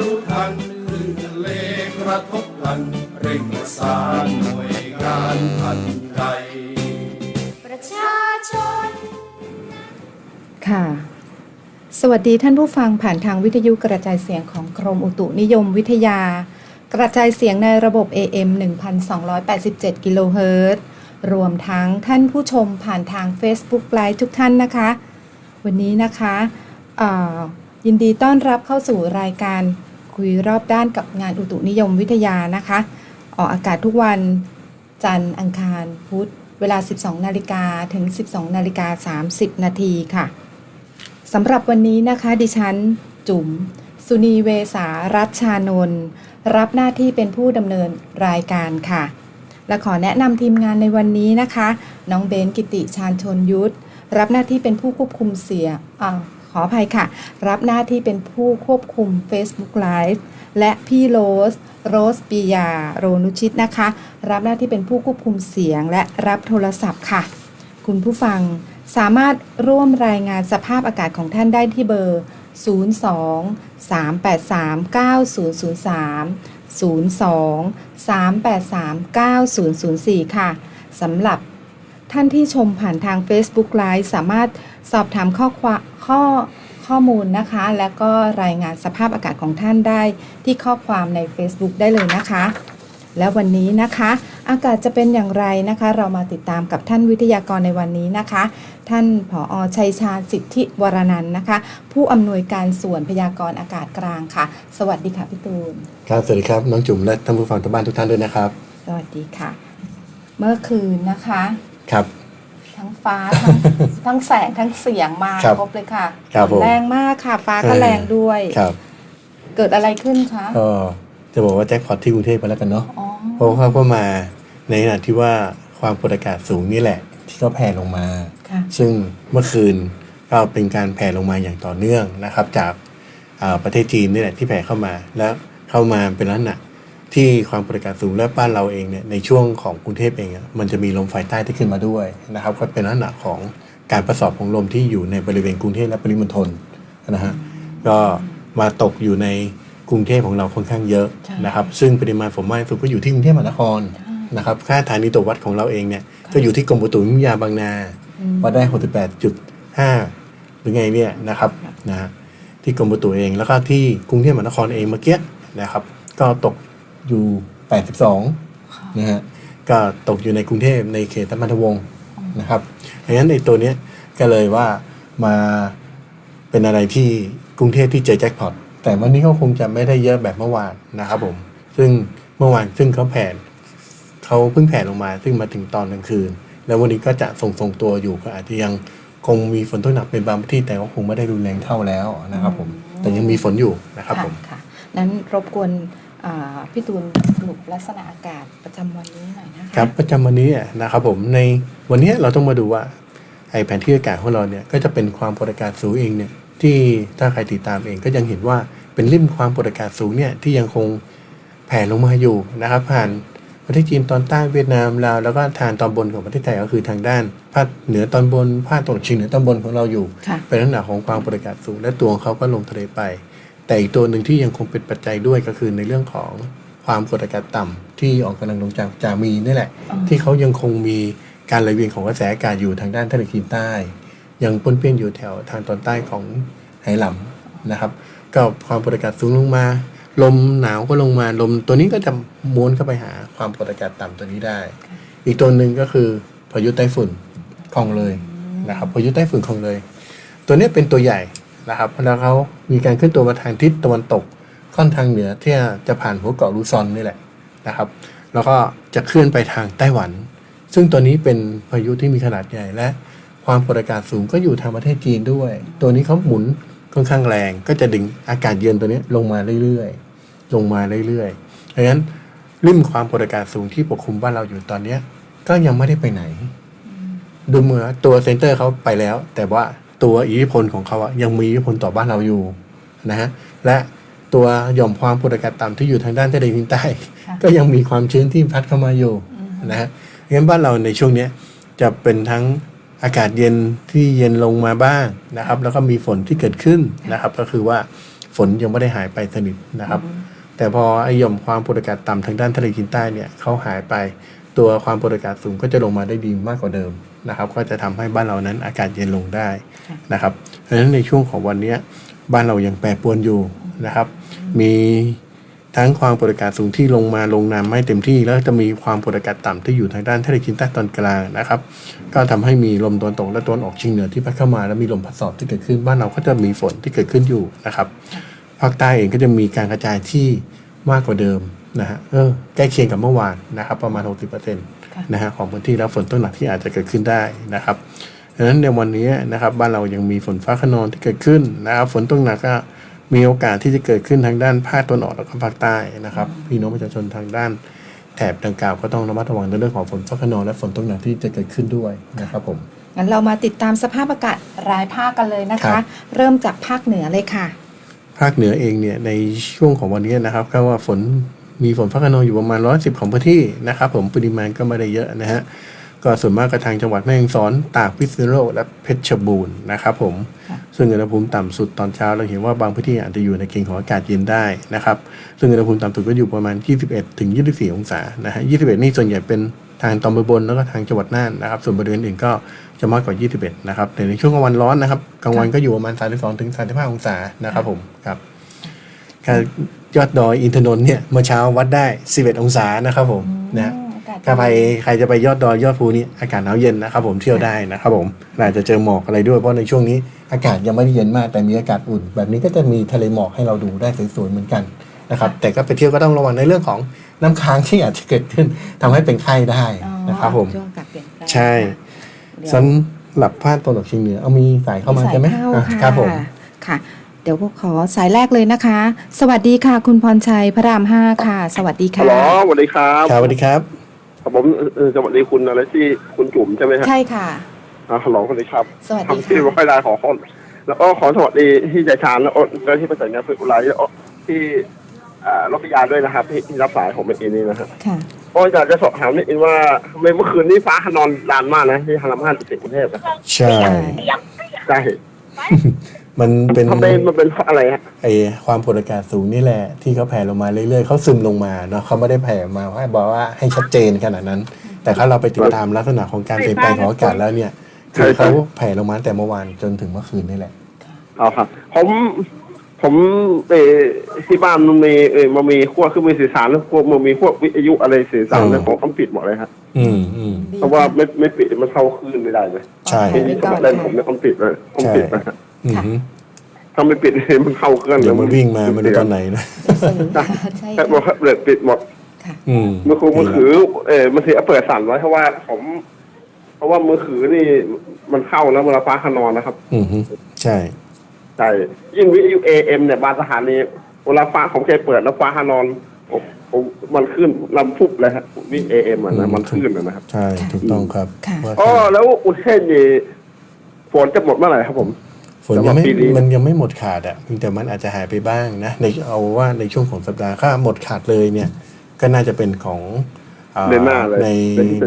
รู้ทันคลื่นทะเลกระทบกัน เร่งประสานหน่วยงานทันใจประชาชน ค่ะ สวัสดีท่านผู้ฟังผ่านทางวิทยุกระจายเสียงของกรมอุตุนิยมวิทยา กระจายเสียงในระบบ AM 1287 กิโลเฮิรตซ์รวมทั้งท่านผู้ชมผ่านทาง Facebook Live ทุกท่านนะคะ วันนี้นะคะอ่า ยินดีต้อนรับเข้าสู่รายการคุยรอบด้านกับงานอุตุนิยมวิทยานะคะ ออกอากาศทุกวัน จันทร์อังคารพุธเวลา 12 นาฬิกาถึง 12 นาฬิกา 30 นาทีค่ะสำหรับวันนี้นะคะ ดิฉัน จุ๋ม สุนีเวสารัชชานนท์รับหน้าที่เป็นผู้ดำเนินรายการค่ะ และขอแนะนำทีมงานในวันนี้นะคะ น้องเบนกิติชาญชนยุทธรับหน้าที่เป็นผู้ควบคุมเสียงอา ขออภัยค่ะ รับหน้าที่เป็นผู้ควบคุม Facebook Live และพี่โรส โรสปียา โรนุชิตนะคะ รับหน้าที่เป็นผู้ควบคุมเสียงและรับโทรศัพท์ค่ะ คุณผู้ฟังสามารถร่วมรายงานสภาพอากาศของท่านได้ที่เบอร์ 02 383 9003 02 383 9004 ค่ะสำหรับท่านที่ชมผ่านทาง Facebook Live สามารถ สอบถามข้อความข้อข้อมูลนะคะ และก็รายงานสภาพอากาศของท่านได้ที่ข้อความใน Facebook ได้เลยนะคะ และวันนี้นะคะ อากาศจะเป็นอย่างไรนะคะ เรามาติดตามกับท่านวิทยากรในวันนี้นะคะ ท่านผออชัยชาญสิทธิวรนันท์นะคะ ผู้อำนวยการส่วนพยากรณ์อากาศกลางค่ะ สวัสดีค่ะพี่ตูนครับสวัสดีครับน้องจุ๋มและท่านผู้ฟังทุกบ้านทุกท่านด้วยนะครับ สวัสดีค่ะ เมื่อคืนนะคะครับ ทั้งฟ้าทั้งทั้งแสงทั้งเสียงมาครับครบเลยค่ะครับผม แรงมากค่ะ ฟ้าก็แรงด้วย ครับเกิดอะไรขึ้นคะก็จะบอกว่าแจ็คพอตที่กรุงเทพไปแล้วกันเนาะอ๋อเพราะเขาก็มาในขณะที่ว่าความกดอากาศสูงนี่แหละ ที่ก็แผ่ลงมา ค่ะ ซึ่งเมื่อคืนก็เป็นการแผ่ลงมาอย่างต่อเนื่องนะครับ จากอ่าประเทศจีนนี่แหละที่แผ่เข้ามา แล้วเข้ามาเป็นลักษณะ ที่ความกดอากาศสูงและบ้านเราเองเนี่ยในช่วงของกรุงเทพเองมันจะมีลมฝ่ายใต้ที่ขึ้นมาด้วยนะครับก็เป็นลักษณะของการประสอบของลมที่อยู่ในบริเวณกรุงเทพและปริมณฑลนะฮะก็มาตกอยู่ในกรุงเทพของเราค่อนข้างเยอะนะครับซึ่งปริมาณฝนมากสุดก็อยู่ที่กรุงเทพมหานครนะครับค่าฐานีตัววัดของเราเองเนี่ยก็อยู่ที่กรมอุตุนิยมวิทยาบางนาวัดได้ 68.5 หรือไงเนี่ยนะครับนะฮะที่กรมอุตุเองแล้วก็ที่กรุงเทพมหานครเองเมื่อกี้นะครับ ก็ตก อยู่82นะฮะก็ตกอยู่ในกรุงเทพในเขตธรรมทวงศ์นะครับดังนั้นในตัวเนี้ยก็เลยว่ามาเป็นอะไรที่กรุงเทพที่เจอแจ็คพอตแต่วันนี้เขาคงจะไม่ได้เยอะแบบเมื่อวานนะครับผม ซึ่งเมื่อวานซึ่งเขาแผ่เขาเพิ่งแผ่ลงมา ซึ่งมาถึงตอนกลางคืน แล้ววันนี้ก็จะทรงทรงๆตัวอยู่ก็อาจจะยังคงมีฝนตกหนักเป็นบางพื้นที่แต่ก็คงไม่ได้รุนแรงเท่าแล้วนะครับผมแต่ยังมีฝนอยู่นะครับผม ค่ะนั้นรบกวนอ่า พี่ตูนสรุปลักษณะอากาศประจำวันนี้หน่อยนะคะครับประจำวันนี้อะนะครับผมในวันนี้เราต้องมาดูว่าไอแผนที่อากาศของเราเนี่ยก็จะเป็นความกดอากาศสูงเองเนี่ยที่ถ้าใครติดตามเองก็ยังเห็นว่าเป็นริมความกดอากาศสูงเนี่ยที่ยังคงแผ่ลงมาอยู่นะครับผ่านประเทศจีนตอนใต้เวียดนามลาวแล้วก็ทางตอนบนของประเทศไทยก็คือทางด้านภาคเหนือตอนบนภาคตะวันออกเฉียงเหนือตอนบนของเราอยู่ค่ะเป็นลักษณะของความกดอากาศสูงและตัวของเขาก็ลงทะเลไป แต่อีกตัวหนึ่งที่ยังคงเป็นปัจจัยด้วยก็คือในเรื่องของความกดอากาศต่ำที่อ่อนกำลังลงจากจามีนี่แหละอ๋อที่เขายังคงมีการไหลเวียนของกระแสอากาศอยู่ทางด้านทะเลจีนใต้ ยังปนเปี้ยนอยู่แถวทางตอนใต้ของไหหลำนะครับ ก็ความกดอากาศสูงลงมา ลมหนาวก็ลงมาลมตัวนี้ก็จะม้วนเข้าไปหาความกดอากาศต่ำตัวนี้ได้ อีกตัวหนึ่งก็คือพายุไต้ฝุ่นคลองเลยนะครับพายุไต้ฝุ่นคลองเลย ตัวนี้เป็นตัวใหญ่ นะครับแล้วเขามีการเคลื่อนตัวมาทางทิศตะวันตกค่อนทางเหนือที่จะผ่านหัวเกาะลูซอนนี่แหละนะครับ แล้วก็จะเคลื่อนไปทางไต้หวัน ซึ่งตัวนี้เป็นพายุที่มีขนาดใหญ่และ ความกดอากาศสูงก็อยู่ทางประเทศจีนด้วย ตัวนี้เขาหมุนค่อนข้างแรงก็จะดึงอากาศเย็นตัวนี้ลงมาเรื่อยๆ ลงมาเรื่อยๆดังนั้นริมความกดอากาศสูงที่ปกคลุมบ้านเราอยู่ตอนเนี้ยก็ยังไม่ได้ไปไหน ดูเหมือนตัวเซนเตอร์เขาไปแล้ว แต่ว่า ตัวอิทธิพลของเขาอะยังมีอิทธิพลต่อบ้านเราอยู่นะฮะและตัวหย่อมความกดอากาศต่ำที่อยู่ทางด้านทะเลจีนใต้ค่ะก็ยังมีความชื้นที่พัดเข้ามาอยู่นะฮะงั้นบ้านเราในช่วงเนี้ยจะเป็นทั้งอากาศเย็นที่เย็นลงมาบ้างนะครับ แล้วก็มีฝนที่เกิดขึ้นนะครับ ก็คือว่าฝนยังไม่ได้หายไปสนิทนะครับ แต่พอไอหย่อมความกดอากาศต่ำทางด้านทะเลจีนใต้เนี่ยเขาหายไป ตัวความกดอากาศสูงก็จะลงมาได้ดีมากกว่าเดิมนะครับ ก็จะทำให้บ้านเรานั้นอากาศเย็นลงได้นะครับเพราะฉะนั้นในช่วงของวันเนี้ยบ้านเรายังแปรปรวนอยู่นะครับ มีทั้งความกดอากาศสูงที่ลงมาลงน้ำไม่เต็มที่ แล้วจะมีความกดอากาศต่ำที่อยู่ทางด้านทะเลจีนใต้ตอนกลางนะครับ ก็ทำให้มีลมตะวันตกและตะวันออกเฉียงเหนือที่พัดเข้ามา แล้วมีลมพัดสอบที่เกิดขึ้นบ้านเราก็จะมีฝนที่เกิดขึ้นอยู่นะครับภาคใต้เองก็จะมีการกระจายที่มากกว่าเดิม นะฮะเออใกล้เคียงกับเมื่อวานนะครับ ประมาณ 60%นะฮะของพื้นที่แล้วฝนตกหนักที่อาจจะเกิดขึ้นได้นะครับดังนั้นในวันนี้นะครับบ้านเรายังมีฝนฟ้าขนองที่เกิดขึ้นนะครับฝนตกหนักก็มีโอกาสที่จะเกิดขึ้นทางด้านภาคตะวันออกและก็ภาคใต้นะครับ พี่น้องประชาชนทางด้านแถบดังกล่าวก็ต้องระมัดระวังในเรื่องของฝนฟ้าขนองและฝนตกหนักที่จะเกิดขึ้นด้วยนะครับผมงั้นเรามาติดตามสภาพอากาศรายภาคกันเลยนะครัคะบเริ่มจากภาคเหนือเลยค่ะ ภาคเหนือเองเนี่ยในช่วงของวันนี้นะครับก็ว่าฝน มีฝนฟ้าขนองอยู่ประมาณร้อยสิบของพื้นที่นะครับ ผมปริมาณก็ไม่ได้เยอะนะฮะก็ส่วนมากกระทางจังหวัดแม่ฮ่องสอนตากพิษณุโลกและเพชรบูรณ์นะครับผมค่ะซึ่งอุณหภูมิต่ำสุดตอนเช้าเราเห็นว่าบางพื้นที่อาจจะอยู่ในเกณฑ์ของอากาศเย็นได้นะครับ ซึ่งอุณหภูมิต่ำสุดก็อยู่ประมาณ 21ถึง24 องศานะฮะ21 นี่ส่วนใหญ่เป็นทางตอนบนแล้วก็ทางจังหวัดน่านนะครับ ส่วนบริเวณอื่นก็จะมากกว่า 21 นะครับแต่ในช่วงกลางวันร้อนนะครับกลางวันก็อยู่ประมาณ 32ถึง35 องศานะครับผมครับการ ยอดดอยอินทนนท์เนี่ยเมื่อเช้าวัดได้ 11 องศานะครับผมนะอืมอากาศถ้าไปใครจะไปยอดดอยยอดภูนี่อากาศหนาวเย็นนะครับผมเที่ยวได้นะครับผมอาจจะเจอหมอกอะไรด้วยเพราะในช่วงนี้อากาศยังไม่ได้เย็นมากแต่มีอากาศอุ่น แบบนี้ก็จะมีทะเลหมอกให้เราดูได้สวยๆเหมือนกันนะครับแต่ก็ไปเที่ยวก็ต้องระวังในเรื่องของน้ำค้างที่อาจจะเกิดขึ้นทำให้เป็นไข้ได้อ๋อนะครับผมช่วงอากาศเปลี่ยนแปลงใช่เดี๋ยวสำหรับภาคตะวันออกเฉียงเหนือเอามีสายเข้ามาสยใช่ไหมเข้าอะค่ะครับผมค่ะ เดี๋ยวพวกขอสายแรกเลยนะคะ สวัสดีค่ะ คุณพรชัยพระรามห้าค่ะ สวัสดีฮัค่ะลโหลสวัสดีครับครับสวัสดีครับ ครับผมเออสวัสดีคุณอะไรที่คุณจุ๋มใช่ไหมฮะใช่ค่ะ อ่าฮัลโหลสวัสดีครับสวัสดีทำที่ค่ะร้อยลายขอขอแล้วก็ขอสวัสดีที่ใจชานแล้วก็ที่ประสานงานฝึกอุไรแล้วก็ที่อ่ารถพยานด้วยนะครับที่ที่รับสายผมเมื่อกี้นี้นะฮะค่ะ ก็อยากจะสอบถามนิดนึงว่าทำไมเมื่อคืนนี้ฟ้าขนองลานมากนะที่ฮารัมห้าสิบกรุงเทพนะครับใช่ ใช่ มันเป็นทำไมมันเป็นเพราะอะไรฮะไอความกดอากาศสูงนี่แหละ ที่เขาแผ่ลงมาเรื่อยๆเขาซึมลงมาเนาะเขาไม่ได้แผ่มาให้บอกว่าให้ชัดเจนขนาดนั้น แต่ถ้าเราไปติดตามลักษณะของการเปลี่ยนแปลงของอากาศแล้วเนี่ยคือเขาแผ่ลงมาตั้งแต่เมื่อวานจนถึงเมื่อคืนนี่แหละเอาครับ ผมผมเออที่บ้านมันมีเออมันมีขั้วเครื่องมือสื่อสารแล้วพวกมันมีพวกวิทยุอะไรสื่อสารอืมแล้วผมต้องปิดหมดเลยครับอืมอืมเพราะว่าไม่ไม่ปิดมันเข้าคลื่นไม่ได้เลยใช่ปลอดภัยที่ไว้ก่อนเล่นผมค่ะเนี่ยต้องปิดเลยต้องปิดนะฮะ อืมถ้าไม่ปิดมันเข้าเครื่องเดี๋ยวมันวิ่งมาไม่รู้ตอนไหนนะสื่อใช่แต่ค่ะบอกเลยปิดหมดค่ะ อืมมือครูมือถือเออมันถือเปิดสั่นไว้เพราะว่าผม เพราะว่ามือถือนี่มันเข้าแล้วเวลาฟ้าขนองนะครับอืมใช่ ใช่ยิ่งวิทยุเอ็มเนี่ยบางสถานีเวลาฟ้าผมเคยเปิดแล้วฟ้าขนองผมผมมันขึ้นลำพุบเลยฮะวิเอ็มอะนะมันขึ้นเลยนะครับ ใช่ ถูกต้องครับค่ะ ว่าอ๋อแล้วอุเทนนี่ฝนจะหมดเมื่อไหร่ครับผม ฝนยังไม่สำหรับปีนี้มันยังไม่หมดขาดอะเพียงแต่มันอาจจะหายไปบ้างนะในเอาว่าในช่วงของสัปดาห์ถ้าหมดขาดเลยเนี่ย ก็น่าจะเป็นของาเดือนหน้าเลยใน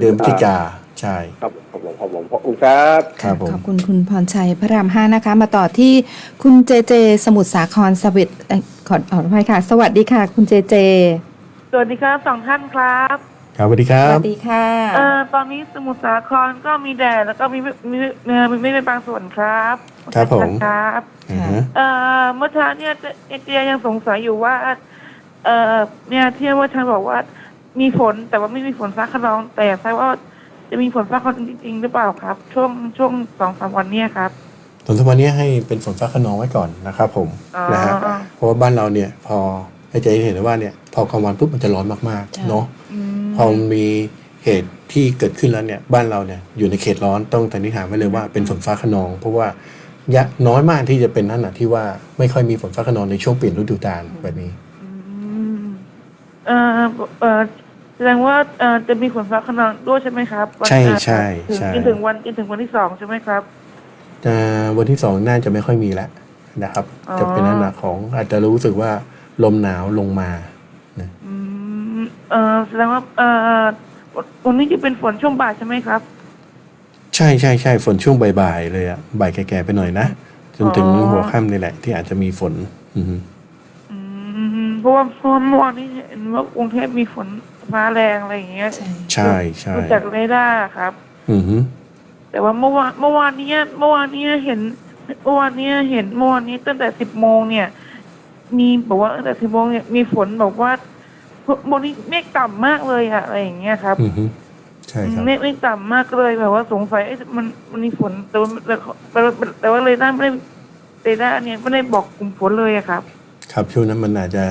เดือนพฤศจิกาเดือนพฤศจิกาใช่ครับผมผมผมผมขอบคุณครับครับผมขอบคุณคุณพรชัยพระรามห้านะคะ มาต่อที่คุณเจเจ สมุทรสาครสวิตเอ้ยขอขออภัยค่ะ สวัสดีค่ะ คุณเจเจ สวัสดีครับสองท่านครับ ครับสวัสดีครัสบวัสดีค่ะเอ่อตอนนี้สมุทรสาครก็มีแดดแล้วก็มีมีเอ่อมีไม่เป็นบางส่วนครับ ครับผม ครับอือฮะเอ่อเมื่อเช้าเนี่ยเจเจียยังสงสัยอยู่ว่า เอ่อเนี่ยที่เมื่อเช้าบอกว่า มีฝนแต่ว่าไม่มีฝนฟ้าขนอง แต่ใช่ว่าจะมีฝนฟ้าขนองจริงๆหรือเปล่าครับ ช่วงช่วงสองสามวันเนี่ยครับ ส่วนทุกวันนี้ให้เป็นฝนฟ้าขนองไว้ก่อนนะครับผมอ๋อ นะฮะเพราะว่าบ้านเราเนี่ยพอให้ใจเห็นได้ว่าเนี่ยพอกลางวันปุ๊บมันจะร้อนมากใช่ ๆเนาะอืมพอมันมีเหตุที่เกิดขึ้นแล้วเนี่ยบ้านเราเนี่ยอยู่ในเขตร้อนต้องสันนิษฐานไว้เลยว่าเป็นฝนฟ้าขนอง เพราะว่า ยะน้อยมากที่จะเป็นนั่นนะที่ว่าไม่ค่อยมีฝนฟ้าขนองในช่วงเปลี่ยนฤดูกาลแบบนี้อืมเอ่อเอ่อแสดงว่าเอ่อจะมีฝนฟ้าขนองด้วยใช่ไหมครับวันใช่เอ่อใช่ถึงใช่ จนถึงวันจนถึงวันที่สองใช่ไหมครับ อ่าวันที่สองน่าจะไม่ค่อยมีแล้วนะครับ อ๋อ จะเป็นลักษณะของอาจจะรู้สึกว่าลมหนาวลงมานะอืมเออแสดงว่าเออวันนี้จะเป็นฝนช่วงบ่ายใช่ไหมครับ ใช่ใช่ใช่ฝนช่วงบ่ายๆเลยอะบ่ายแก่ๆไปหน่อยนะ จนถึงอ๋อ หัวค่ำนี่แหละ ที่อาจจะมีฝน อือฮึอืมเพราะว่าเพราะว่าเมื่อวานนี้เห็นว่ากรุงเทพมีฝนฟ้าแรงอะไรอย่างเงี้ยใช่ ใช่ใช่ดูจากเรดาร์ครับ อือฮึแต่ว่าเมื่อวานเมื่อวานเนี้ยเมื่อวานเนี้ยเห็นเมื่อวานเนี้ยเห็นเมื่อวานนี้ตั้งแต่สิบโมงเนี่ย มีบอกว่าตั้งแต่สิบโมงเนี่ยมีฝนบอกว่าบนนี้เมฆต่ำมากเลยอะอะไรอย่างเงี้ยครับ อือฮึ ใช่ครับเมฆเมฆต่ำมากเลยแบบว่าสงสัยเอ๊ะมันมันมีฝนแต่ว่าแต่แต่ว่าแต่ว่าเรดาร์ไม่ได้เรดาร์เนี่ยไม่ได้บอกกลุ่มฝนเลยอะครับ ครับช่วงนั้นมันอาจจะ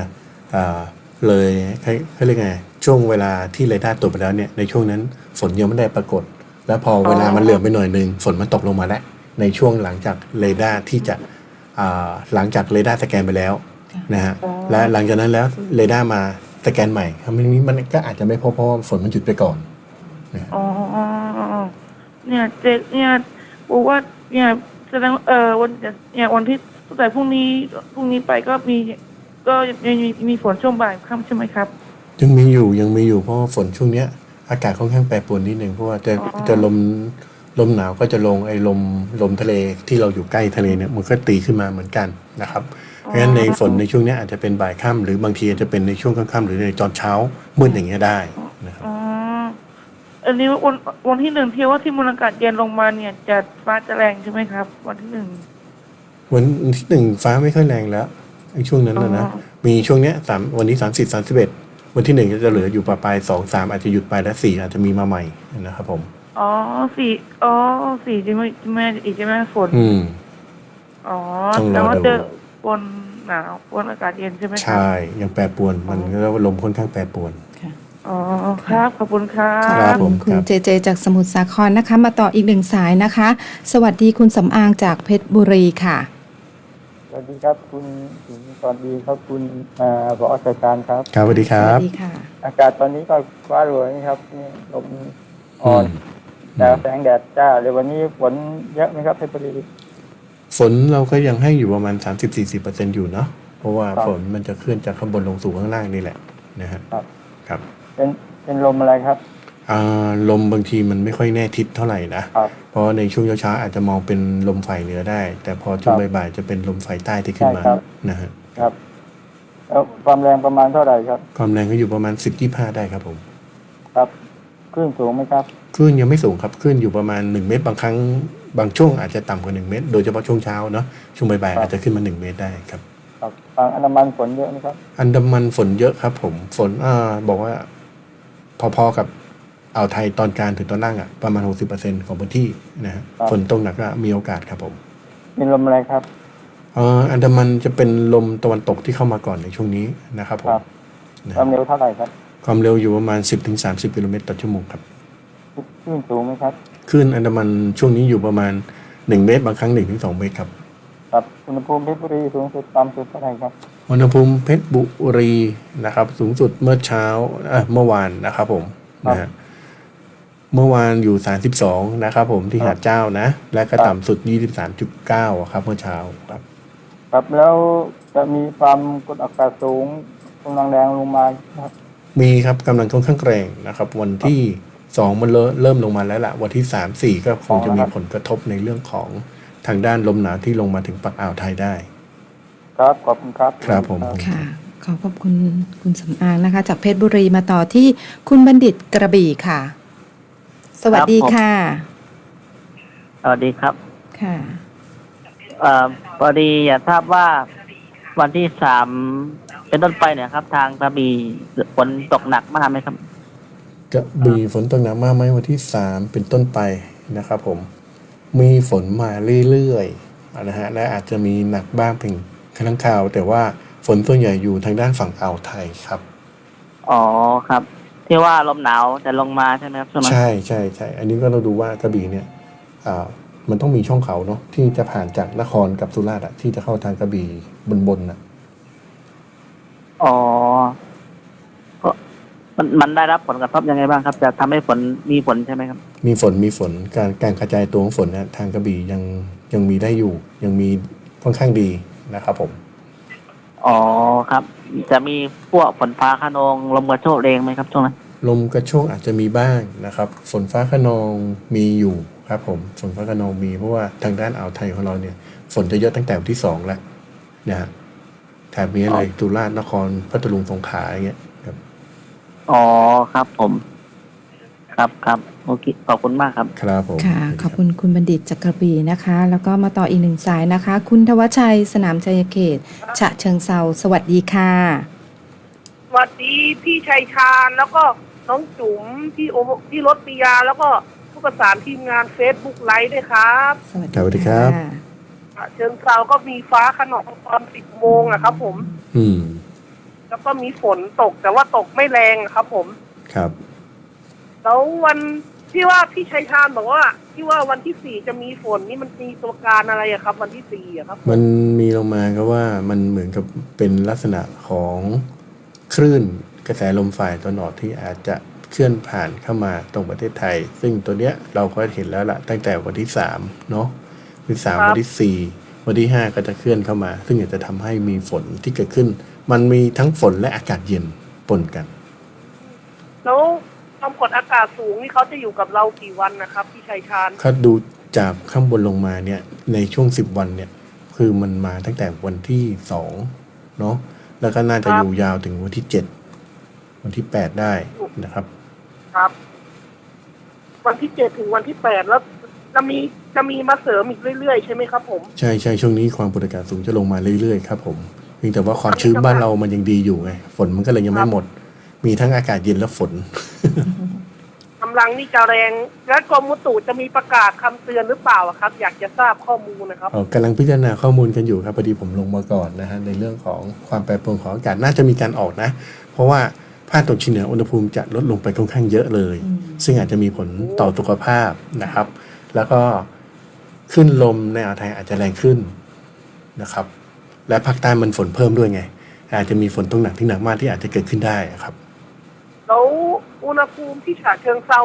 อ่าเลยเขาเขาเรียกไงช่วงเวลาที่เรดาร์ตกไปแล้วเนี่ยในช่วงนั้นฝนยังไม่ได้ปรากฏ แล้วพอเวลามันเหลื่อมไปหน่อยหนึ่งฝนมันตกลงมาแล้วในช่วงหลังจากเรดาร์ที่จะอ่าหลังจากเรดาร์สแกนไปแล้วนะฮะอ๋อและหลังจากนั้นแล้วเรดาร์มาสแกนใหม่มันนี้มันก็อาจจะไม่พบเพราะว่าฝนมันหยุดไปก่อน อ๋อเนี่ยเจเนี่ยบอกว่าเนี่ยแสดงว่าเออวันเนี่ยวันที่ตั้งแต่พรุ่งนี้พรุ่งนี้ไปก็มีก็ยังมีมีฝนช่วงบ่ายค่ำใช่ไหมครับ ยังมีอยู่ยังมีอยู่เพราะว่าฝนช่วงเนี้ย อากาศค่อนข้างแปรปรวนนิดนึงเพราะว่าจะอ๋อจะลมลมหนาวก็จะลงไอ้ลมลมทะเลที่เราอยู่ใกล้ทะเลเนี่ยมันก็ตีขึ้นมาเหมือนกันนะครับเพราะฉะนั้นในฝนในช่วงเนี้ยอาจจะเป็นบ่ายค่ำหรือบางทีอาจจะเป็นในช่วงค่ำๆหรือในตอนเช้ามืดอย่างเงี้ยได้นะครับ อ๋ออันนี้วันวันที่หนึ่งที่ว่าที่มวลอากาศเย็นลงมาเนี่ย จะฟ้าจะแรงใช่ไหมครับ วันที่หนึ่งวันที่หนึ่งฟ้าไม่ค่อยแรงแล้วไอ้ช่วงนั้นนะนะอ๋อมีช่วงเนี้ยสามวันนี้สามสิบสามสิบเอ็ดวันที่หนึ่งก็จะเหลืออยู่ปลายปลายสองสามอาจจะหยุดไปแล้วสี่อาจจะมีมาใหม่นะครับผม อ๋อสี่อ๋อสี่ใช่ไหมใช่ไหมอีกใช่ไหมฝนอืม อ๋อต้องรอแต่ว่าดู เจอฝนหนาวฝนอากาศเย็นใช่ไหมครัใช่ยังแปรปรวนมันก็เรียกว่าลมค่อนข้างแปรปรวน อ๋อครับขอบคุณครัครับ บผม คุณครับเจเจจากสมุทรสาครนะคะ มาต่ออีกหนึ่งสายนะคะ สวัสดีคุณสำอางจากเพชรบุรีค่ะ สวัสดีครับคุณสวัสดีครับคุณอ่าผอราชการครับ ครับสวัสดีคสรัวับสดีค่ะ อากาศตอนนี้ก็ฟ้าหลวครับนี่ลมอ่อนอืมแต่แสงแดดจ้าเลยวันนี้ฝนเยอะไหมครับเพชรบุรี ฝนเราก็ยังให้อยู่ประมาณ 30-40%อยู่เนาะเพราะว่าครับฝนมันจะเคลื่อนจากข้างบนลงสู่ข้างล่างนี่แหละนะฮะครับ ครับ เป็นเป็นลมอะไรครับ อ่าลมบางทีมันไม่ค่อยแน่ทิศเท่าไหร่นะครับ เพราะในช่วงเช้าๆอาจจะมองเป็นลมฝ่ายเหนือได้ แต่พอช่วงครับบ่ายๆจะเป็นลมฝ่ายใต้ที่ขึ้นมาใช่ครับ นะฮะครับแล้วความแรงประมาณเท่าไหร่ครับ ความแรงก็อยู่ประมาณ 10-25 ได้ครับผมครับคลื่นสูงไหมครับ คลื่นยังไม่สูงครับคลื่นอยู่ประมาณ 1 เมตรบางครั้งบางช่วงอาจจะต่ำกว่า 1 เมตร โดยเฉพาะช่วงเช้าเนาะช่วงบ่ายๆอาจจะขึ้นมา 1 เมตรได้ครับ ครับฝั่งอันดามันฝนเยอะไหมครับ อันดามันฝนเยอะครับผมฝนอ่าบอกว่า พอๆกับอ่าวไทยตอนกลางถึงตอนล่างอะประมาณ 60%ของพื้นที่นะฮะครับฝนตกหนักก็มีโอกาสครับผม เป็นลมอะไรครับเอ่ออันดามันจะเป็นลมตะวันตกที่เข้ามาก่อนในช่วงนี้นะครับผมครับนะความเร็วเท่าไหร่ครับความเร็วอยู่ประมาณ 10-30กิโลเมตรต่อชั่วโมงครับ คลื่นสูงไหมครับคลื่นอันดามันช่วงนี้อยู่ประมาณ 1 เมตร บางครั้ง 1-2 เมตรครับ ครับอุณหภูมิเพชรบุรีสูงสุดต่ำสุดเท่าไหร่ครับ อุณหภูมิเพชรบุรีนะครับ สูงสุดเมื่อเช้าเอ่อเมื่อวานนะครับผมครับนะฮะเมื่อวานอยู่ 32 นะครับผมที่ครัหาบดเจ้านะ และก็ครับต่ำสุด 23.9อะครับ เมื่อเช้าครับ ครับแล้วจะมีความกดอากาศสูงกำลังแรงลงมาครับ มีครับกำลังค่อนข้างแรงนะครับ วันที่2มันเริ่มเริ่มลงมาแล้วล่ะวันที่3 4ก็คงจะมีอ๋อครับผลกระทบในเรื่องของทางด้านลมหนาวที่ลงมาถึงปักอ่าวไทยได้ ครับขอบคุณครับ ครับผม ค่ะ ขอขอบคุณคุณสำอางนะคะ จากเพชรบุรีมาต่อที่คุณบัณฑิตกระบี่ค่ะ สวัสดีค่ะ สวัสดีครับ ค่ะเอ่อพอดีอยากทราบว่าวันที่สามเป็นต้นไปเนี่ยครับ ทางกระบี่ฝนตกหนักมากไหมครับจะมีฝนตกหนักมากไหมวันที่3เป็นต้นไปนะครับ ผม มีฝนมาเรื่อยๆนะฮะและอาจจะมีหนักบ้างเป็น ครั้งคราว แต่ว่าฝนส่วนใหญ่อยู่ทางด้านฝั่งอ่าวไทยครับ อ๋อครับ ที่ว่าลมหนาวจะลงมาใช่ไหมครับช่วงนั้นใช่ใช่ใช่อันนี้ก็เราดูว่ากระบี่เนี่ยอ่ามันต้องมีช่องเขาเนาะที่จะผ่านจากนครกับสุราษฎร์อะที่จะเข้าทางกระบี่บนบนๆน่ะอ๋อก็มันมันได้รับผลกระทบยังไงบ้างครับ จะทำให้ฝนมีฝนใช่ไหมครับ มีฝนมีฝนการการกระจายตัวของฝนนะทางกระบี่ยังยังมีได้อยู่ ยังมีค่อนข้างดี นะครับผมอ๋อครับ จะมีพวกฝนฟ้าขนองลมกระโชกแรงไหมครับช่วงนั้นลมกระโชกอาจจะมีบ้างนะครับ ฝนฟ้าขนองมีอยู่ครับผมฝนฟ้าขนองมีเพราะว่าทางด้านอ่าวไทยของเราเนี่ย ฝนจะเยอะตั้งแต่วันที่สองแล้วนะฮะแถบนี้เลยตุลาษฎร์นครพัทลุงสงขลาอย่างเงี้ยครับอ๋อครับผม ครับครับโอเคขอบคุณมากครับ ครับผมค่ะ ขอบคุณคุณบัณฑิตจากกระบี่นะคะ แล้วก็มาต่ออีกหนึ่งสายนะคะ คุณทวชัยสนามชัยเขต ฉะเชิงเซาสวัสดีค่ะ สวัสดีพี่ชัยชาญแล้วก็น้องจุ๋มพี่โอพี่รถปิยา แล้วก็ผู้ประสานทีมงานเฟซบุ๊กไลฟ์ด้วยครับสวัสสวัสดีครับค่ะอะเชิงเซาก็มีฟ้าขนองตอนสิบโมงอะครับ ผม อืม แล้วก็มีฝนตกแต่ว่าตกไม่แรงอะครับ ผม ครับ แล้ววันที่ว่าพี่ชัยชาญบอกว่า ที่ว่าวันที่สี่จะมีฝนนี่มันมีตัวการอะไรอะครับ วันที่สี่อะครับ มันมีลงมาก็ว่ามันเหมือนกับเป็นลักษณะของคลื่นกระแสลมฝ่ายตะวันออกที่อาจจะเคลื่อนผ่านเข้ามาตรงประเทศไทย ซึ่งตัวเนี้ยเราก็เห็นแล้วล่ะตั้งแต่วันที่สามเนาะวันที่สามครับ วันที่สี่วันที่ห้าก็จะเคลื่อนเข้ามา ซึ่งอาจจะทำให้มีฝนที่เกิดขึ้น มันมีทั้งฝนและอากาศเย็นปนกัน แล้ว ความกดอากาศสูงนี่เขาจะอยู่กับเรากี่วันนะครับพี่ชัยชาญถ้าดูจากข้างบนลงมาเนี่ยในช่วงสิบวันเนี่ย คือมันมาตั้งแต่วันที่สองเนาะแล้วก็น่าจะครับอยู่ยาวถึงวันที่เจ็ดวันที่แปดได้นะครับ ครับ วันที่เจ็ดถึงวันที่แปดแล้วจะมีจะมีมาเสริมอีกเรื่อยๆ ใช่ไหมครับผมใช่ใช่ช่วงนี้ความกดอากาศสูงจะลงมาเรื่อยๆครับผมเพียงแต่ว่าความชื้นบ้านเรามันยังดีอยู่ไงฝนมันก็เลยยังไม่หมด มีทั้งอากาศเย็นและฝน กำลังนี่จะแรง และกรมอุตุจะมีประกาศคำเตือนหรือเปล่าอะครับ อยากจะทราบข้อมูลนะครับ เอ่อกำลังพิจารณาข้อมูลกันอยู่ครับพอดีผมลงมาก่อนนะฮะในเรื่องของความแปรปรวนของอากาศน่าจะมีการออกนะ เพราะว่าภาคตะวันออกเฉียงเหนืออุณหภูมิจะลดลงไปค่อนข้างเยอะเลย อืม ซึ่งอาจจะมีผลต่อสุขภาพนะครับ แล้วก็ขึ้นลมในอ่าวไทยอาจจะแรงขึ้นนะครับ และภาคใต้มันฝนเพิ่มด้วยไง อาจจะมีฝนตกหนักที่หนักมากที่อาจจะเกิดขึ้นได้ครับ แล้วอุณหภูมิที่ฉะเชิงเซา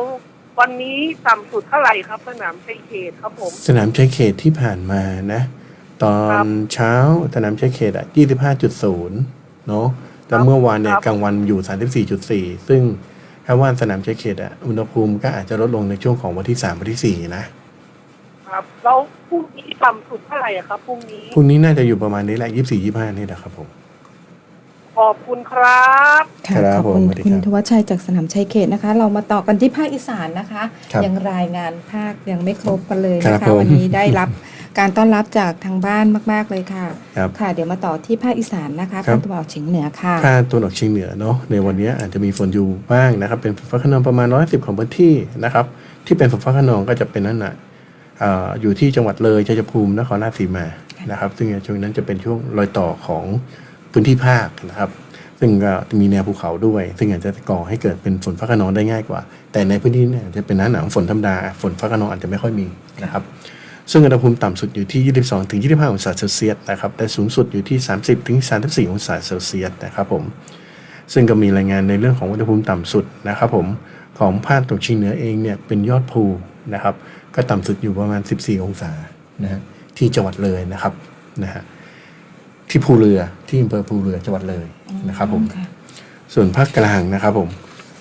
วันนี้ต่ำสุดเท่าไหร่ครับ สนามชัยเขตครับผม สนามชัยเขตที่ผ่านมานะ ตอครันบเช้าสนามชัยเขตอะ25.0เนาะแล้วเมื่อวานเนี่ยครับกลางวันอยู่34.4ซึ่งถ้าว่าสนามชัยเขตอะอุณหภูมิก็อาจจะลดลงในช่วงของวันที่3วันที่4นะครับแล้วพรุ่งนี้ต่ำสุดเท่าไหร่อะครับพรุ่งนี้พรุ่งนี้น่าจะอยู่ประมาณนี้แหละ24 25นี่แหละครับผม ขอบคุณครับ ค่ะครับขอบคุณผมสวัสดีคุณครับทวชัยจากสนามชัยเขตนะคะ เรามาต่อกันที่ภาคอีสานนะคะ ครับยังรายงานภาคยังไม่ครบกันเลยครันะบคะผมวันนี้ได้รับการต้อนรับจากทางบ้านมาก ๆเลยค่ะ ครับค่ะ เดี๋ยวมาต่อที่ภาคอีสานนะคะครับภาคตะวันออกเฉียงเหนือค่ะ ภาคตะวันออกเฉียงเหนือเนาะในวันนี้อาจจะมีฝนอยู่บ้างนะครับ เป็นฝนฟ้าขนองประมาณ110ของพื้นที่นะครับ ที่เป็นฝนฟ้าขนองก็จะเป็นนั่นน่ะเอ่ออยู่ที่จังหวัดเลยชัยภูมินครราชสีมานะครับ ซึ่งช่วงนั้นจะเป็นช่วงรอยต่อของ พื้นที่ภาคนะครับซึ่งก็มีแนวภูเขาด้วย ซึ่งอาจจะก่อให้เกิดเป็นฝนฟ้าขนองได้ง่ายกว่า แต่ในพื้นที่เนี่ยจะเป็นหน้าหนาวฝนธรรมดา ฝนฟ้าขนองอาจจะไม่ค่อยมีนะครับ ซึ่งอุณหภูมิต่ำสุดอยู่ที่ 22 ถึง 25 องศาเซลเซียสนะครับ แต่สูงสุดอยู่ที่ 30 ถึง 34 องศาเซลเซียสนะครับผม ซึ่งก็มีรายงานในเรื่องของอุณหภูมิต่ำสุดนะครับผมของภาคตะวันออกเฉียงเหนือเองเนี่ยเป็นยอดภูนะครับ ก็ต่ำสุดอยู่ประมาณ 14 องศานะฮะที่จังหวัดเลยนะครับนะฮะ ที่ภูเรือที่อำเภอภูเรือจังหวัดเลยนะครับผมค่ะส่วนภาคกลางนะครับผม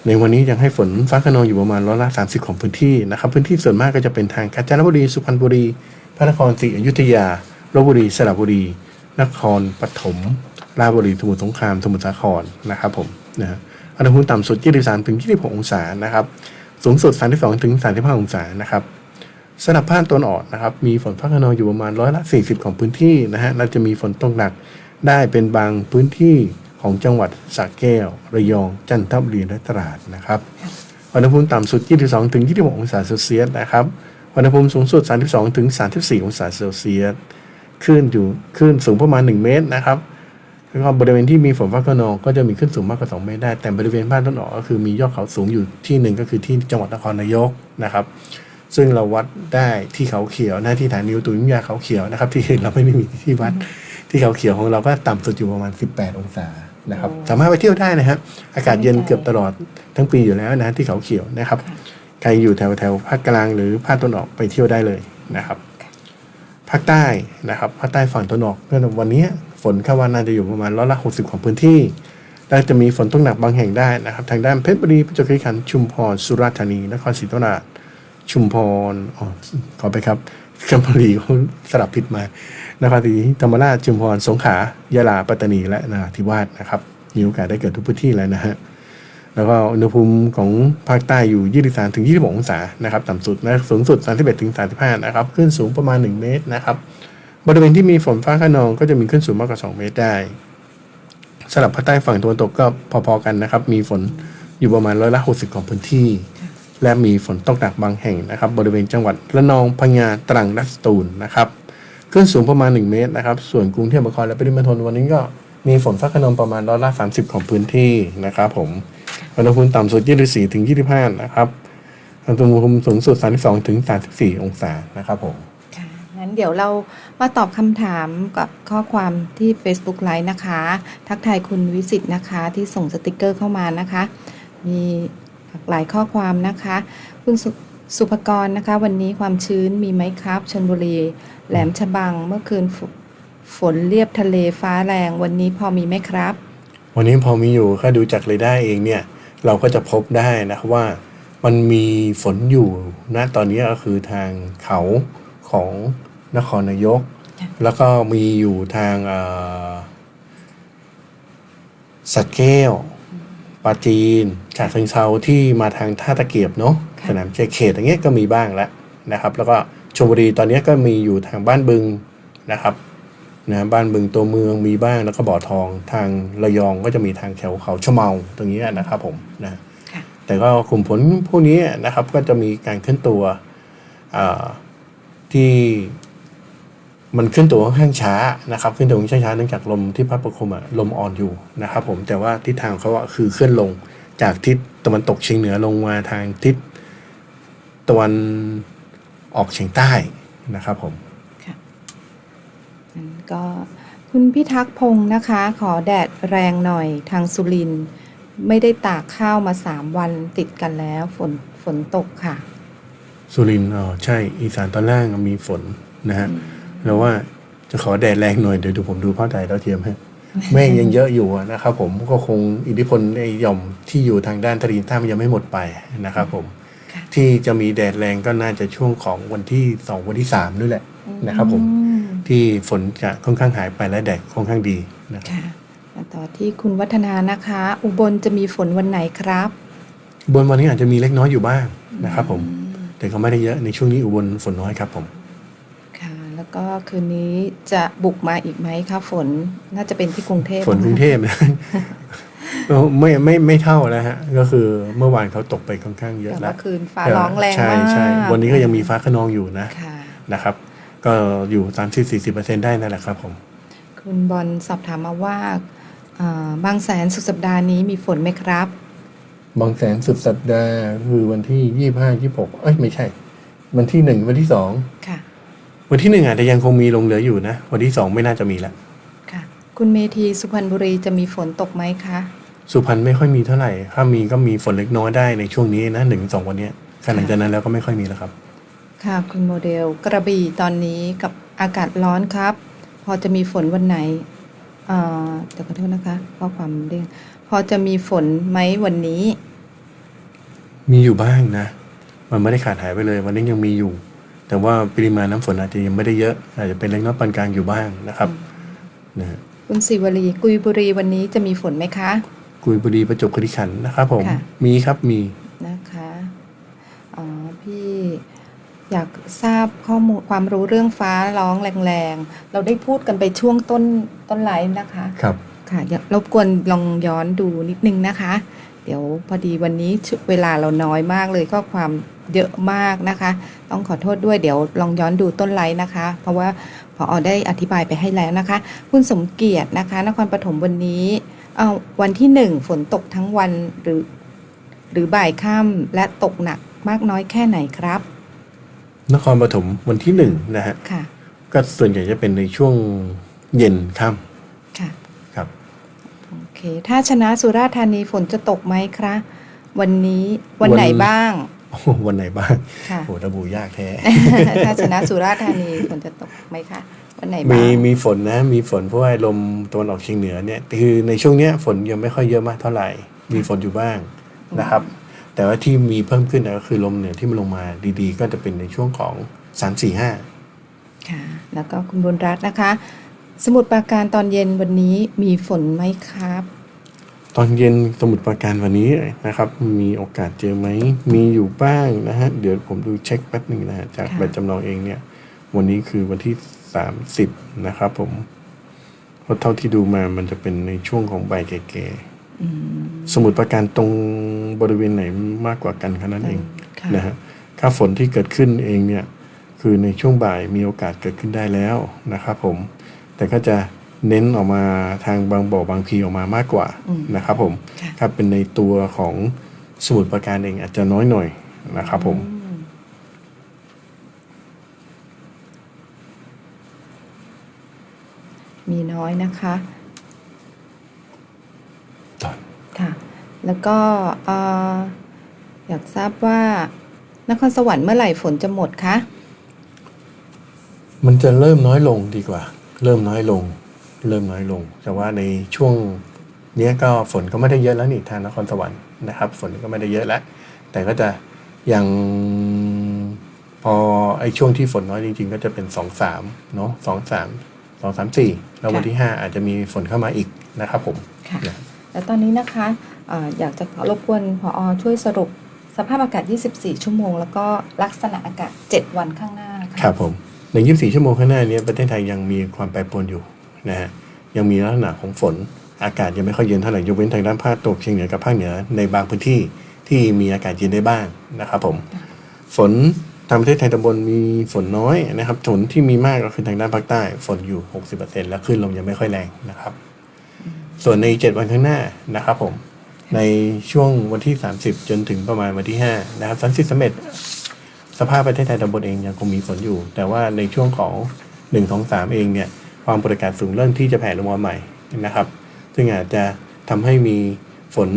ในวันนี้ยังให้ฝนฟ้าขนองอยู่ประมาณร้อยละสามสิบของพื้นที่นะครับพื้นที่ส่วนมากก็จะเป็นทางกาญจนบุรีสุพรรณบุรี พระนครศรีอยุธยาลบบุรีสระบุรี นครปฐมราชบุรีสมุทรสงครามสมุทรสาครนะครับผมนะฮะอุณหภูมิต่ำสุด 23ถึง26 องศานะครับสูงสุด 32ถึง35 องศานะครับ สำหรับภาคตะวันออกนะครับ มีฝนฟ้าขนองอยู่ประมาณร้อยละ 40 ของพื้นที่นะฮะและจะมีฝนตกหนักได้เป็นบางพื้นที่ของจังหวัดสระแก้ว ระยอง จันทบุรีและตราดนะครับอุณหภูมิต่ำสุด 22 ถึง 26 องศาเซลเซียสนะครับอุณหภูมิสูงสุด 32 ถึง 34 องศาเซลเซียสคลื่นอยู่คลื่นสูงประมาณ 1 เมตรนะครับแล้วก็บริเวณที่มีฝนฟ้าขนองก็จะมีคลื่นสูงมากกว่า 2 เมตรได้ แต่บริเวณภาคตะวันออกก็คือมียอดเขาสูงอยู่ที่หนึ่งก็คือที่จังหวัดนครนายกนะครับ ซึ่งเราวัดได้ที่เขาเขียวหน้าที่ฐานีอุตุนิยมวิทยาเขาเขียวนะครับ ที่อื่นเราไม่ได้มีที่วัดที่เขาเขียวของเราก็ต่ำสุดอยู่ประมาณ 18 องศานะครับสามารถไปเที่ยวได้นะครับอากาศเย็นเกือบตลอดทั้งปีอยู่แล้วนะที่เขาเขียวนะครับใครอยู่แถวแถวภาคกลางหรือภาคตะวันออกไปเที่ยวได้เลยนะครับภาคใต้นะครับภาคใต้ฝั่งตะวันออกก็วันนี้ฝนคาดว่าน่าจะอยู่ประมาณร้อยละหกสิบของพื้นที่แล้วจะมีฝนตกหนักบางแห่งได้นะครับ ทางด้านเพชรบุรีประจวบคีรีขันธ์ชุมพรสุราษฎร์ธานีนครศรีธรรมราช ชุมพรอ๋อขอไปครับกำมะรีเขาสลับผิดมานครศรีธรรมราชชุมพรสงขลายะลาปัตตานีและนาธิวาสนะครับ มีโอกาสได้เกิดทุกพื้นที่แล้วนะฮะแล้วก็อุณหภูมิของภาคใต้อยู่ 23ถึง26องศานะครับต่ำสุดนะสูงสุด 31ถึง35นะครับขึ้นสูงประมาณ 1 เมตรนะครับ บริเวณที่มีฝนฟ้าขนองก็จะมีขึ้นสูงมากกว่า 2 เมตรได้สำหรับภาคใต้ฝั่งตะวันตกก็พอๆกันนะครับ มีฝนอยู่ประมาณร้อยละ 60 ของพื้นที่ และมีฝนตกหนักบางแห่งนะครับบริเวณจังหวัดระนองพังงาตรังและสตูลนะครับขึ้นสูงประมาณ 1 เมตรนะครับ ส่วนกรุงเทพมหานครและปริมณฑลวันนี้ก็มีฝนฟ้าขนองประมาณร้อยละ30 ของพื้นที่นะครับผมอุณหภูมิต่ำสุด 24ถึง25 นะครับอุณหภูมิสูงสุด 32ถึง34 องศานะครับผมค่ะงั้นเดี๋ยวเรามาตอบคำถามกับข้อความที่ Facebook Live นะคะ ทักทายคุณวิสิตนะคะที่ส่งสติกเกอร์เข้ามานะคะ มี หลากหลายข้อความนะคะ คุณสุสุภกรนะคะ วันนี้ความชื้นมีไหมครับชนบุรี แหลมฉบังเมื่อคืนฝฝนเรียบทะเลฟ้าแรง วันนี้พอมีไหมครับ วันนี้พอมีอยู่ถ้าดูจากเรดาร์เองเนี่ย เราก็จะพบได้นะครับว่ามันมีฝนอยู่ณตอนนี้ก็คือทางเขาของนครนายก แล้วก็มีอยู่ทางเอ่อสัตว์แก้ว ปราจีนฉะเชิงเซาที่มาทางท่าตะเกียบเนาะค่ะสนามเจเขตอย่างเงี้ยก็มีบ้างแล้วนะครับ แล้วก็ชลบุรีตอนนี้ก็มีอยู่ทางบ้านบึงนะครับนะบ้านบึงตัวเมืองมีบ้างแล้วก็บ่อทองทางระยองก็จะมีทางแถวเขาชะเมาตรงนี้นะครับผมนะค่ะแต่ก็กลุ่มฝนพวกนี้นะครับก็จะมีการเคลื่อนตัวอ่าที่ มันเคลื่อนตัวค่อนข้างช้านะครับเคลื่อนตัวค่อนข้างช้าเนื่องจากลมที่พัดปกคลุมอะลมอ่อนอยู่นะครับ ผมแต่ว่าทิศทางเขาอะคือเคลื่อนลงจากทิศตะวันตกเฉียงเหนือลงมาทางทิศตะวันออกเฉียงใต้นะครับผมงั้นก็คุณพิทักษ์พงศ์นะคะ ขอแดดแรงหน่อยทางสุรินทร์ไม่ได้ตากข้าวมาสามวันติดกันแล้วฝนฝนตกค่ะ สุรินทร์อ๋อใช่อีสานตอนล่างมีฝนนะฮะ แล้วว่าจะขอแดดแรงหน่อยเดี๋ยวดูผมดูภาพถ่ายดาวเทียมให้เมฆยังเยอะอยู่อะนะครับผมก็คงอิทธิพลในหย่อมที่อยู่ทางด้านทะเลใต้มันยังไม่หมดไปนะครับผมค่ะที่จะมีแดดแรงก็น่าจะช่วงของวันที่สองวันที่สามด้วยแหละนะครับผมอืมที่ฝนจะค่อนข้างหายไปและแดดค่อนข้างดีนะครับค่ะมาต่อที่คุณวัฒนานะคะ อุบลจะมีฝนวันไหนครับบนวันนี้อาจจะมีเล็กน้อยอยู่บ้างนะครับผมแต่ก็ไม่ได้เยอะในช่วงนี้อุบลฝนน้อยครับผมค่ะ แล้วก็คืนนี้จะบุกมาอีกไหมคะฝนน่าจะเป็นที่กรุงเทพฝนกรุงเทพนะเออไม่ไม่ไม่เท่านะฮะ ก็คือเมื่อวานเขาตกไปค่อนข้างเยอะแต่แล้วเมื่อคืนฟ้าร้องแรงใช่มากใช่วันนี้ก็ยังมีฟ้าขนองอยู่นะค่ะนะครับ ก็อยู่ตามที่สี่สิบเปอร์เซ็นได้นั่นแหละครับผมคุณบอลสอบถามมาว่าอ่าบางแสนสุดสัปดาห์นี้มีฝนไหมครับ บางแสนสุดสัปดาห์คือวันที่ยี่ห้ายี่หกเอ้ยไม่ใช่ วันที่หนึ่งวันที่สองค่ะ วันที่หนึ่งอาจจะยังคงมีลงเหลืออยู่นะ วันที่สองไม่น่าจะมีละค่ะ คุณเมธีสุพรรณบุรีจะมีฝนตกไหมคะ สุพรรณไม่ค่อยมีเท่าไหร่ถ้ามีก็มีฝนเล็กน้อยได้ในช่วงนี้นะหนึ่งสองวันเนี้ยแต่หลังจากนั้นแล้วก็ไม่ค่อยมีแล้วครับ ค่ะ คุณโมเดลกระบี่ตอนนี้กับอากาศร้อนครับ พอจะมีฝนวันไหนเอ่อเดี๋ยวขอโทษนะคะข้อความเด้งพอจะมีฝนไหมวันนี้ มีอยู่บ้างนะ มันไม่ได้ขาดหายไปเลย วันนี้ยังมีอยู่ แต่ว่าปริมาณน้ำฝนอาจจะยังไม่ได้เยอะ อาจจะเป็นเล็กน้อยปานกลางอยู่บ้างนะครับนะฮะคุณศิวลีกุยบุรีวันนี้จะมีฝนไหมคะ กุยบุรีประจวบคีรีขันธ์นะครับ ผมค่ะ มีครับมีนะคะอ๋อพี่อยากทราบข้อมูลความรู้เรื่องฟ้าร้องแรงๆ เราได้พูดกันไปช่วงต้นต้นไลฟ์นะคะ ครับ ค่ะอย่ารบกวนลองย้อนดูนิดนึงนะคะ เดี๋ยวพอดีวันนี้ชุเวลาเราน้อยมากเลยข้อความ เยอะมากนะคะ ต้องขอโทษด้วยเดี๋ยวลองย้อนดูต้นไลฟ์นะคะ เพราะว่าพออได้อธิบายไปให้แล้วนะคะ คุณสมเกียรตินะคะ นครปฐมวันนี้เอาวันที่หนึ่งฝนตกทั้งวันหรือ หรือบ่ายค่ำและตกหนักมากน้อยแค่ไหนครับ นครปฐมวันที่หนึ่งนะฮะค่ะ ก็ส่วนใหญ่จะเป็นในช่วงเย็นค่ค่ะำครับโอเค ถ้าชนะสุราษฎร์ธานีฝนจะตกไหมคะวันนี้วันไหนวันบ้างโอ้โห วันไหนบ้างค่ะ โอ้ระบุยากแท้ ถ้าชนะสุราษฎร์ธานีฝนจะตกไหมคะวันไหนบ้างมีมีฝนนะมีฝนเพราะว่าลมตะวันออกเฉียงเหนือเนี่ยคือในช่วงเนี้ยฝนยังไม่ค่อยเยอะมากเท่าไหร่ มีฝนอยู่บ้างนะครับ แต่ว่าที่มีเพิ่มขึ้นนะก็คือลมเหนือที่มันลงมาดีๆ ก็จะเป็นในช่วงของสามสี่ห้าค่ะ แล้วก็คุณบุญรัตน์นะคะ สมุดปราการตอนเย็นวันนี้มีฝนไหมครับ ตอนเย็นสมุดประการวันนี้นะครับ มีโอกาสเจอไหม มีอยู่บ้างนะฮะ เดี๋ยวผมดูเช็คแป๊บหนึ่งนะฮะ จากค่ะใบจำลองเองเนี่ย วันนี้คือวันที่สามสิบนะครับผมเพราะเท่าที่ดูมามันจะเป็นในช่วงของใบแก่ๆอืมสมุดประการตรงบริเวณไหนมากกว่ากันแค่นั้นเองค่ะนะฮะค่าฝนที่เกิดขึ้นเองเนี่ย คือในช่วงบ่ายมีโอกาสเกิดขึ้นได้แล้วนะครับผม แต่ก็จะ เน้นออกมาทางบางบ่อบางพีออกมามากกว่าอืมนะครับผมค่ะถ้าเป็นในตัวของสมุดประการเองอาจจะน้อยหน่อยนะครับผมอืมมีน้อยนะคะค่ะ แล้วก็เอ่ออยากทราบว่านครสวรรค์เมื่อไหร่ฝนจะหมดคะ มันจะเริ่มน้อยลงดีกว่า เริ่มน้อยลง เริ่มน้อยลง แต่ว่าในช่วงเนี้ยก็ฝนก็ไม่ได้เยอะแล้วนี่ทางนครสวรรค์นะครับ ฝนก็ไม่ได้เยอะแล้ว แต่ก็จะยังพอไอ้ช่วงที่ฝนน้อยจริง ๆ ก็จะเป็นสองสามเนาะสองสามสองสามสี่แล้ววันที่ห้าอาจจะมีฝนเข้ามาอีกนะครับผมค่ะนะแล้วตอนนี้นะคะเอออยากจะขอรบกวนพออช่วยสรุปสภาพอากาศ 24 ชั่วโมง แล้วก็ลักษณะอากาศ 7 วันข้างหน้าค่ะครับผมใน 24 ชั่วโมงข้างหน้าเนี้ประเทศไทยยังมีความแปรปรวนอยู่ นะฮะยังมีลักษณะของฝนอากาศยังไม่ค่อยเย็นเท่าไหร่ยกเว้นทางด้านภาคตะวันออกเฉียงเหนือกับภาคเหนือในบางพื้นที่ที่มีอากาศเย็นได้บ้างนะครับผมฝนทางประเทศไทยตอนบนมีฝนน้อยนะครับฝนที่มีมากก็คือทางด้านภาคใต้ฝนอยู่ 60%แล้วคลื่นลมยังไม่ค่อยแรงนะครับ ส่วนใน 7 วันข้างหน้านะครับผมในช่วงวันที่ 30 จนถึงประมาณวันที่ 5 นะครับสันสิสเม็ดสภาพประเทศไทยตอนบนเองยังคงมีฝนอยู่ แต่ว่าในช่วงของ 1 2 3 เองเนี่ย ความกดอากาศสูงเริ่มที่จะแผ่ลงมาใหม่นะครับ ซึ่งอาจจะทำให้มีฝน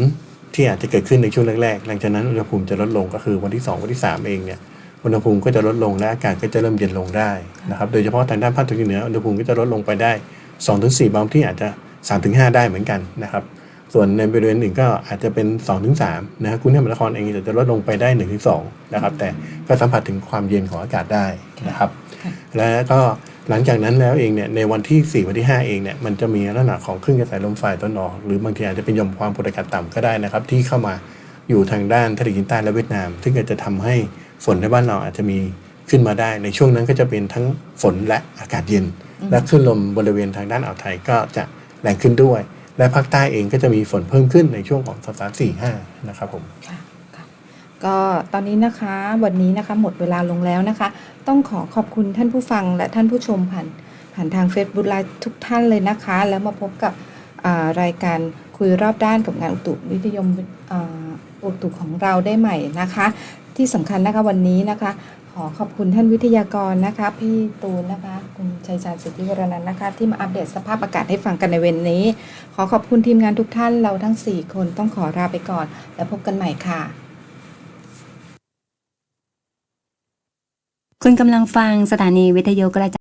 ที่อาจจะเกิดขึ้นในช่วงแรกๆ หลังจากนั้นอุณหภูมิจะลดลงก็คือวันที่ 2 วันที่ 3 เองเนี่ยอุณหภูมิก็จะลดลงและอากาศก็จะเริ่มเย็นลงได้นะครับ โดยเฉพาะทางด้านภาคตะวันออกเหนืออุณหภูมิก็จะลดลงไปได้ 2-4 บางที่อาจจะ 3-5 ได้เหมือนกันนะครับส่วนในบริเวณอื่นก็อาจจะเป็น 2-3นะครับกรุงเทพมหานครเองอาจจะลดลงไปได้ 1-2นะครับแต่ก็สัมผัสถึงความเย็นของอากาศได้นะครับค่ะและก็ หลังจากนั้นแล้วเองเนี่ยในวันที่ 4 วันที่ 5 เองเนี่ยมันจะมีลักษณะของคลื่นกระแสลมฝ่ายตะวันออกหรือบางทีอาจจะเป็นย่อมความกดอากาศต่ำก็ได้นะครับที่เข้ามาอยู่ทางด้านทะเลจีนใต้และเวียดนาม ซึ่งอาจจะทำให้ฝนในบ้านเราอาจจะมีขึ้นมาได้ ในช่วงนั้นก็จะเป็นทั้งฝนและอากาศเย็น และคลื่นลมบริเวณทางด้านอ่าวไทยก็จะแรงขึ้นด้วย และภาคใต้เองก็จะมีฝนเพิ่มขึ้นในช่วงของสัปดาห์สี่ห้านะครับผมค่ะ ก็ตอนนี้นะคะวันนี้นะคะหมดเวลาลงแล้วนะคะ ต้องขอขอบคุณท่านผู้ฟังและท่านผู้ชมผ่านผ่านทาง Facebook ไลฟ์ทุกท่านเลยนะคะ แล้วมาพบกับรายการคุยรอบด้านกับงานอุตุนิทยมอุตุของเราได้ใหม่นะคะ ที่สำคัญนะคะวันนี้นะคะ ขอขอบคุณท่านวิทยากรนะคะ พี่ตูนนะคะ คุณชัยชาญสิทธิวรนันท์นะคะ ที่มาอัปเดตสภาพอากาศให้ฟังกันในเวนนี้ ขอขอบคุณทีมงานทุกท่านเราทั้ง 4 คนต้องขอลาไปก่อน แล้วพบกันใหม่ค่ะ คุณกำลังฟังสถานีวิทยุกระจาย